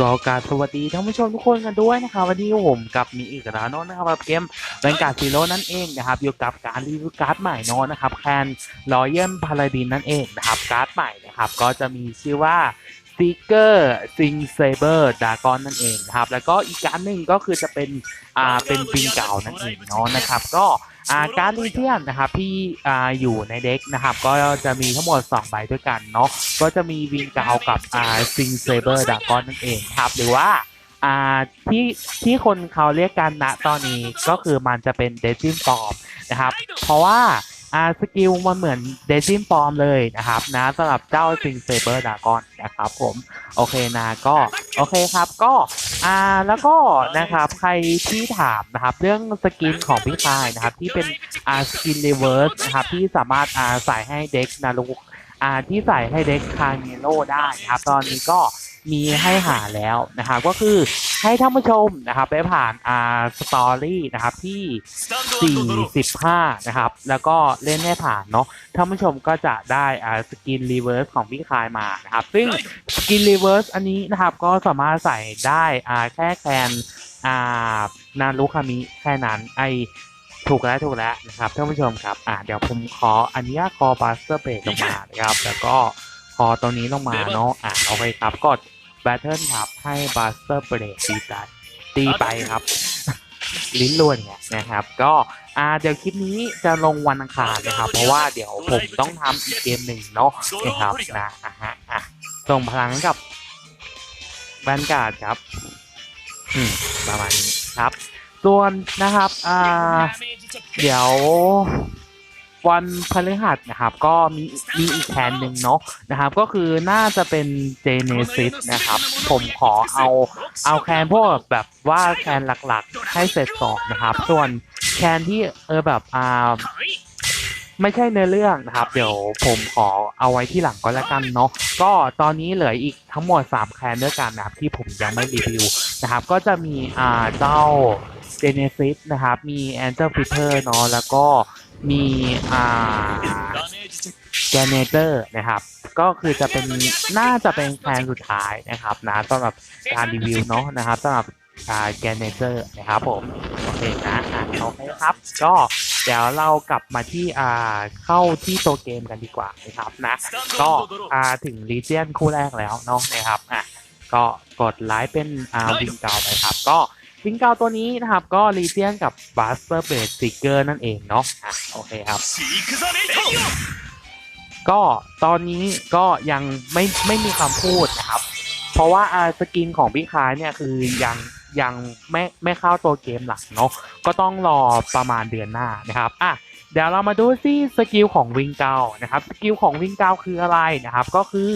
ก็การสวัสดีท่านผู้ชมทุกคนกันด้วยนะครับวันนี้ผมกับมีอีกแล้วนะนะครับกับเกมแบงการ์ดซีโร่นั่นเองนะครับอยู่กับการรีวิวการ์ดใหม่นอะนะครับแคนรอยัลพาลาดินนั่นเองนะครับการ์ดใหม่นะครับก็จะมีชื่อว่าซีเกอร์ซิงเซเบอร์ดากอนนั่นเองนะครับแล้วก็อีกการดหนึ่งก็คือจะเป็นอ่าเป็นปิงเก่านั่นเองเนาะนะครับก็ อ่าการลีเทียนนะครับที่อ่าอยู่ในเด็กนะครับ ก็จะมีทั้งหมด2ใบด้วยกันเนาะก็จะมีวิงเกากับอ่าซิงเซเบอร์ดากอนนั่นเองครับ หรือว่าอ่าที่ที่คนเขาเรียกกันณตอนนี้ก็คือมันจะเป็นเดจิมฟอร์มนะครับ เพราะว่า อ่าสกิลมันเหมือนเดจิมฟอร์มเลยนะครับนะสำหรับเจ้าซิงเซเบอร์ดากอนนะครับผมโอเคนะก็โอเคครับก็อ่าแล้วก็นะครับใครที่ถามนะครับเรื่องสกินของพี่คายนะครับที่เป็นอ่าสกินรีเวิร์สนะครับที่สามารถอ่าใส่ให้เด็กนารุกอ่าที่ใส่ให้เด็กคาเนโลได้นะครับตอนนี้ก็ มีให้หาแล้วนะครับก็คือให้ท่านผู้ชมนะครับไปผ่านอ่าสตอรี่นะครับที่ 45 นะครับ แล้วก็เล่นให้ผ่านเนาะท่านผู้ชมก็จะได้อ่าสกินรีเวิร์สของพี่คายมานะครับ ซึ่งสกินรีเวิร์สอันนี้นะครับก็สามารถใส่ได้อ่าแค่แคนอ่านารุคามิแค่นั้นไอถูกแล้วถูกแล้วนะครับท่านผู้ชมครับอ่าเดี๋ยวผมขออันนี้คอบัสเตอร์เบรกลงมานะครับแล้วก็ คอตัวนี้ลงมาเนาะอ่าโอเคครับกดแบตเทิลครับให้บัสเตอร์เบรกตีไปตีไปครับ ลิ้นล้วนเนี่ยนะครับ ก็อ่าเดี๋ยวคลิปนี้จะลงวันอังคารนะครับ เพราะว่าเดี๋ยวผมต้องทำอีกเกมหนึ่งเนาะนะครับนะอะฮะอะส่งพลังให้กับแวนการ์ดครับอืมประมาณนี้ครับ ส่วนนะครับอ่าเดี๋ยว วันพฤหัสนะครับ ก็มีมีอีกแคนหนึ่งเนาะนะครับ ก็คือน่าจะเป็นเจเนซิสนะครับ ผมขอเอาเอาแคนพวกแบบว่าแคนหลักๆ ให้เสร็จสองนะครับ ส่วนแคนที่เออแบบอ่าไม่ใช่เนื้อเรื่องนะครับ เดี๋ยวผมขอเอาไว้ที่หลังก็แล้วกันเนาะก็ตอนนี้เหลืออีกทั้งหมด 3 แคนด้วยกันนะครับ ที่ผมยังไม่รีวิวนะครับ ก็จะมีอ่าเจ้าเจเนซิสนะครับ มีแอนเจ l ฟิเ t อร์เนาะแล้วก็ มีอ่าแกเนเตอร์นะครับ ก็คือจะเป็นน่าจะเป็นแฟนสุดท้ายนะครับนะสำหรับการรีวิวเนาะนะครับสำหรับอ่าแกเนเตอร์นะครับผมโอเคนะอะโอเคครับ ก็เดี๋ยวเรากลับมาที่อ่าเข้าที่ตัวเกมกันดีกว่านะครับนะ ก็อ่าถึงลีเจียนคู่แรกแล้วเนาะนะครับอะก็กดไลค์เป็นอ่าวิงเกาไปครับ ก็ วิงเกาตัวนี้นะครับ ก็ลีเจียนกับบัสเตอร์เบสซิกเกอร์นั่นเองเนาะอะโอเคครับ ก็ตอนนี้ก็ยังไม่ไม่มีคำพูดนะครับ เพราะว่าอาสกินของพี่คายเนี่ยคือยังยังไม่ไม่เข้าตัวเกมหลักเนาะก็ต้องรอประมาณเดือนหน้านะครับอะเดี๋ยวเรามาดูซิสกิลของวิงเกานะครับสกิลของวิงเกาคืออะไรนะครับ ก็คือ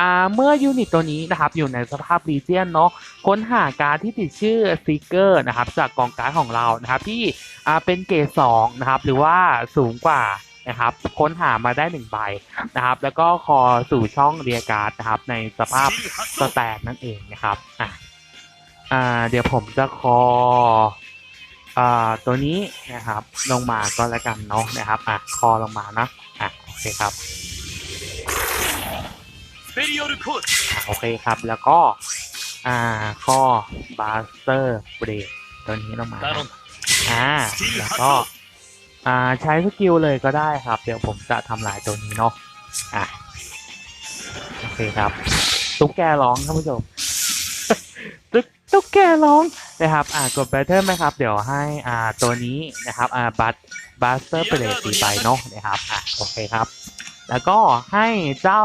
อ่าเมื่อยูนิตตัวนี้นะครับอยู่ในสภาพรีเจียนเนาะค้นหาการที่ติดชื่อซิกเกอร์นะครับจากกองการ์ดของเรานะครับที่อ่าเป็นเกรดสองนะครับหรือว่าสูงกว่านะครับค้นหามาได้หนึ่งใบนะครับ แล้วก็คอสู่ช่องเรียการ์ดนะครับในสภาพสแตทนั่นเองนะครับอะอ่าเดี๋ยวผมจะคออ่าตัวนี้นะครับลงมาก็แล้วกันเนาะนะครับอะคอลงมานะอะโอเคครับ โอเคครับแล้วก็ อ่าข้อบาสเตอร์เบรกตัวนี้ลงมานะอ่าแล้วก็อ่าใช้สกิลเลยก็ได้ครับ เดี๋ยวผมจะทำลายตัวนี้เนาะอะโอเคครับตุ๊กแกร้องท่านผู้ชมตุ๊กตุ๊กแกร้องนะครับ อ่ากดแบตเทิลไหมครับ เดี๋ยวให้อ่าตัวนี้นะครับอ่าบัตบาสเตอร์เบรกตีไปเนาะนะครับอะโอเคครับ แล้วก็ให้เจ้า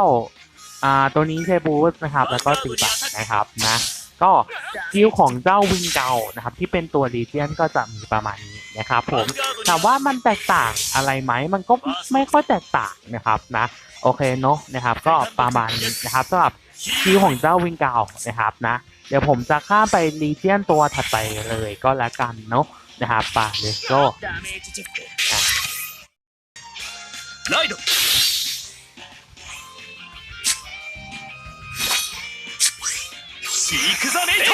อ่าตัวนี้ใช้บูสต์นะครับแล้วก็ตีบัตนะครับนะก็สกิลของเจ้าวิงเกานะครับ ที่เป็นตัวรีเจียนก็จะมีประมาณนี้นะครับผมถามว่ามันแตกต่างอะไรไหมมันก็ไม่ค่อยแตกต่างนะครับนะโอเคเนาะนะครับ ก็ประมาณนี้นะครับสำหรับสกิลของเจ้าวิงเกานะครับนะเดี๋ยวผมจะข้ามไปรีเจียนตัวถัดไปเลยก็แล้วกันเนาะนะครับป่าเลสโก シーク・ザ・メイト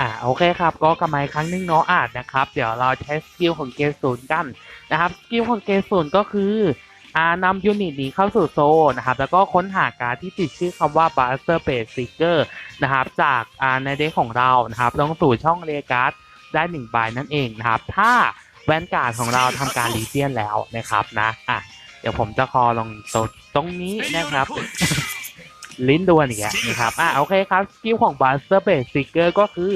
อ่าโอเคครับ ก็กลับมาอีกครั้งหนึงเนาะอ่านนะครับ เดี๋ยวเราใช้สกิลของเกมศูนย์กันนะครับสกิลของเกมศูนย์ก็คืออ่านำยูนิตนี้เข้าสู่โซนนะครับ แล้วก็ค้นหาการดที่ติดชื่อคำว่า Buster b a s e Seeker นะครับ จากอ่าในเด็กของเรานะครับ ลงสู่ช่องเรียการ์ด ได้หนึ่งใบนั่นเองนะครับ ถ้าแวนการ์ดของเราทำการรีเจียนแล้วนะครับนะอะเดี๋ยวผมจะคอลงตรงตรงนี้นะครับ ลิ้นดวนอีกแล้วนะครับอะโอเคครับสกิลของ Buster b a s e Seeker ก็คือ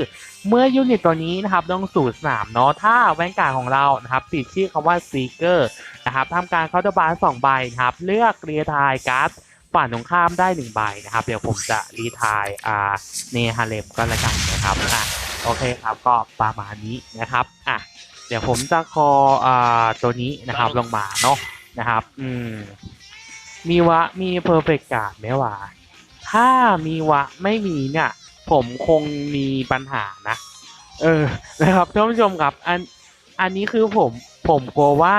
เมื่อยูนิตตัวนี้นะครับลงสู่สนามเนาะถ้าแวนการ์ดของเรานะครับติดชื่อคำว่า Seeker นะครับทำการเคาน์เตอร์บาร์สองใบนะครับเลือกเรียทายการ์ดฝ่าตรงข้ามได้หนึ่งใบนะครับ เดี๋ยวผมจะรีทายอ่าเนฮาเลมก็แล้วกันนะครับอะ โอเคครับก็ประมาณนี้นะครับอะเดี๋ยวผมจะคออ่าตัวนี้นะครับลงมาเนาะนะครับ อืม มีวะมีเพอร์เฟกต์การ์ดไหมวะถ้ามีวะไม่มีเนี่ย ผมคงมีปัญหานะ เออนะครับท่านผู้ชมครับอันอันนี้คือผมผมกลัวว่า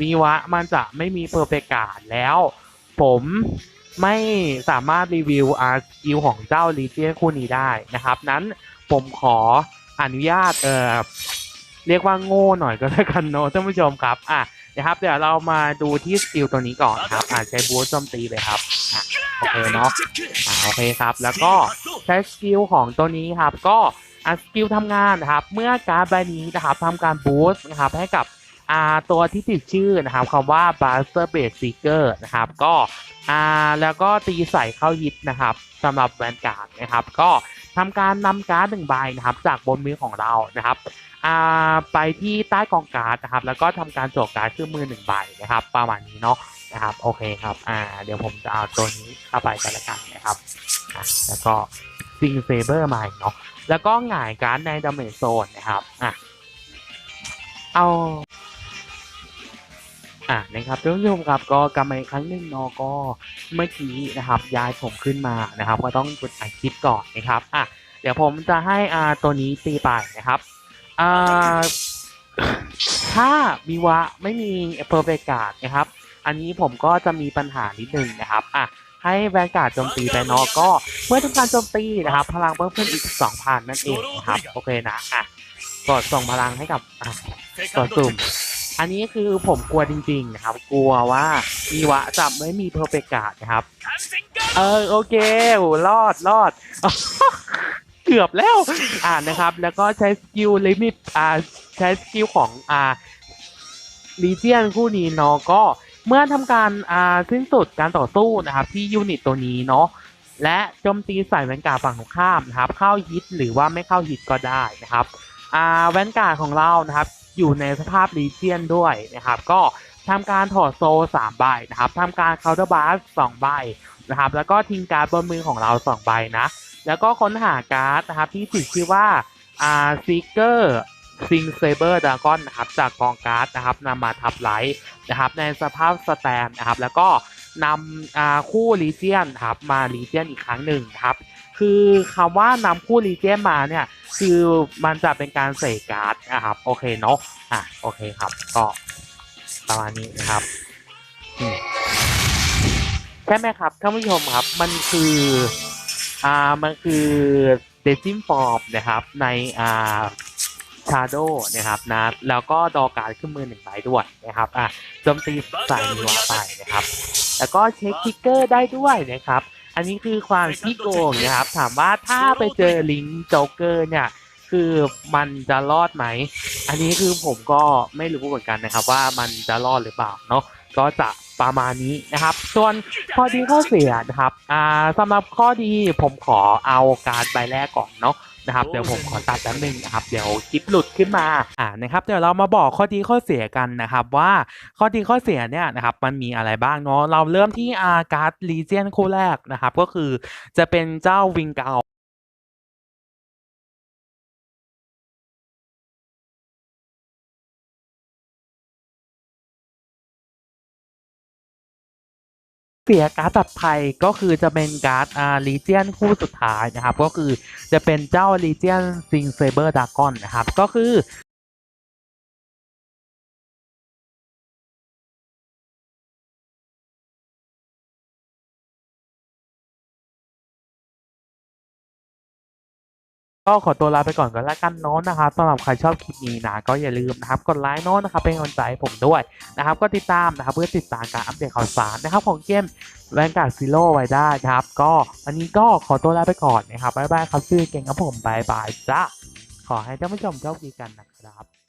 มีวะมันจะไม่มีเพอร์เฟกต์การ์ดแล้ว ผมไม่สามารถรีวิวอาร์สกิลของเจ้าลีเจียนคู่นี้ได้นะครับ นั้น ผมขออนุญาตเอ่อเรียกว่าโง่หน่อยก็แล้วกันเนอะท่านผู้ชมครับอะนะครับเดี๋ยวเรามาดูที่สกิลตัวนี้ก่อนครับอะใช้บูสต์โจมตีเลยครับอะโอเคเนาะอ่าโอเคครับ แล้วก็ใช้สกิลของตัวนี้ครับก็อ่าสกิลทำงานนะครับ เมื่อการ์ดใบนี้นะครับทำการบูสต์นะครับให้กับอ่าตัวที่ติดชื่อนะครับคำว่า Buster b a s e Seeker นะครับก็อ่าแล้วก็ตีใส่เข้าฮิตนะครับสำหรับแวนการ์ดนะครับ ก็ ทำการนำการ์ดหนึ่งใบนะครับ จากบนมือของเรานะครับอ่าไปที่ใต้กองการ์ดนะครับ แล้วก็ทำการโจกการ์ดขึ้นมือหนึ่งใบนะครับ ประมาณนี้เนาะนะครับโอเคครับอ่าเดี๋ยวผมจะเอาตัวนี้เข้าไปกันละกันนะครับอะแล้วก็ซิงเซเบอร์มาอีกเนาะแล้วก็หงายการ์ดในดาเมจโซนนะครับอะเอา อะนะครับท่านผู้ชมครับก็กลับมาอีกครั้งหนึ่งเนาะก็เมื่อกี้นะครับย้ายผมขึ้นมานะครับ ก็ต้องกดอัดคลิปก่อนนะครับอะเดี๋ยวผมจะให้อ่าตัวนี้ตีไปนะครับอ่าถ้ามีวะไม่มีเพอร์เฟกาดนะครับ อันนี้ผมก็จะมีปัญหานิดนึงนะครับอะให้แวนการ์ดโจมตีไปเนาะก็เมื่อทำการโจมตีนะครับ พลังเพิ่มขึ้นอีก2,000นั่นเองนะครับโอเคนะอะกดส่งพลังให้กับอะกดสุ่ม อันนี้คือผมกลัวจริงๆนะครับ กลัวว่ามีวะจะไม่มีเพอร์เฟกาดนะครับ เออโอเคโอ้รอดรอด เกือบแล้วอ่านะครับ แล้วก็ใช้สกิลลิมิตอ่าใช้สกิลของอ่าลีเจียนคู่นี้เนาะก็เมื่อทำการอ่าสิ้นสุดการต่อสู้นะครับ ที่ยูนิตตัวนี้เนาะและโจมตีใส่แวนการ์ฝั่งตรงข้ามนะครับ เข้าฮิตหรือว่าไม่เข้าฮิตก็ได้นะครับ อ่าแวนการ์ดของเรานะครับ อยู่ในสภาพลีเจียนด้วยนะครับ ก็ทำการถอดโซสามใบนะครับทำการเคาน์เตอร์บาร์สองใบนะครับ แล้วก็ทิ้งการ์ดบนมือของเราสองใบนะ แล้วก็ค้นหาการ์ดนะครับที่ติดชื่อว่าอ่าซีเกอร์ซิงเซเบอร์ดากอนนะครับจากกองการ์ดนะครับนำมาทับไลท์นะครับ ในสภาพสแตนนะครับ แล้วก็นำอาคู่ลีเจียนครับมาลีเจียนอีกครั้งหนึ่งครับ คือคำว่านำคู่ลีเจียนมาเนี่ย คือมันจะเป็นการเสกการ์ดนะครับ โอเคเนาะอะโอเคครับ ก็ประมาณนี้นะครับใช่ไหมครับท่านผู้ชมครับ มันคืออ่ามันคือเดซิมฟอร์มนะครับในอ่าชาโดนะครับนะแล้วก็ดอการดขึ้นมือหนึ่งใบด้วยนะครับอะโจมตีใส่มีวไปนะครับ แล้วก็เช็คทิกเกอร์ได้ด้วยนะครับ อันนี้คือความขี้โกงนะครับ ถามว่าถ้าไปเจอลิงโจ๊กเกอร์เนี่ย คือมันจะรอดไหม อันนี้คือผมก็ไม่รู้เหมือนกันนะครับ ว่ามันจะรอดหรือเปล่าเนาะก็จะประมาณนี้นะครับ ส่วนข้อดีข้อเสียนะครับ อ่าสำหรับข้อดีผมขอเอาการใบแรกก่อนเนาะ นะครับเดี๋ยวผมขอตัดแป๊บนึงนะครับเดี๋ยวคลิปหลุดขึ้นมาอ่านะครับเดี๋ยวเรามาบอกข้อดีข้อเสียกันนะครับว่าข้อดีข้อเสียเนี่ยนะครับมันมีอะไรบ้างเนาะเราเริ่มที่อาการ์ดลีเจียนคู่แรกนะครับก็คือจะเป็นเจ้าวิงเกา เสียการ์ดตัดภัยก็คือจะเป็นการ์ดอาลีเจียนคู่สุดท้ายนะครับ ก็คือจะเป็นเจ้าลีเจียนซิงเซเบอร์ดากอนนะครับ ก็คือ ก็ขอตัวลาไปก่อนก็แล้วกันเนาะนะครับสำหรับใครชอบคลิปนี้นะก็อย่าลืมนะครับกดไลค์เนาะนะครับเป็นกำลังใจให้ผมด้วยนะครับก็ติดตามนะครับเพื่อติดตามการอัปเดตข่าวสารนะครับของเกมแวนการ์ดซิโร่ไว้ได้นะครับ ก็วันนี้ก็ขอตัวลาไปก่อนนะครับบ๊ายบายครับชื่อเก่งครับผมบายบายจ้าขอให้ท่านผู้ชมโชคดีกันนะครับ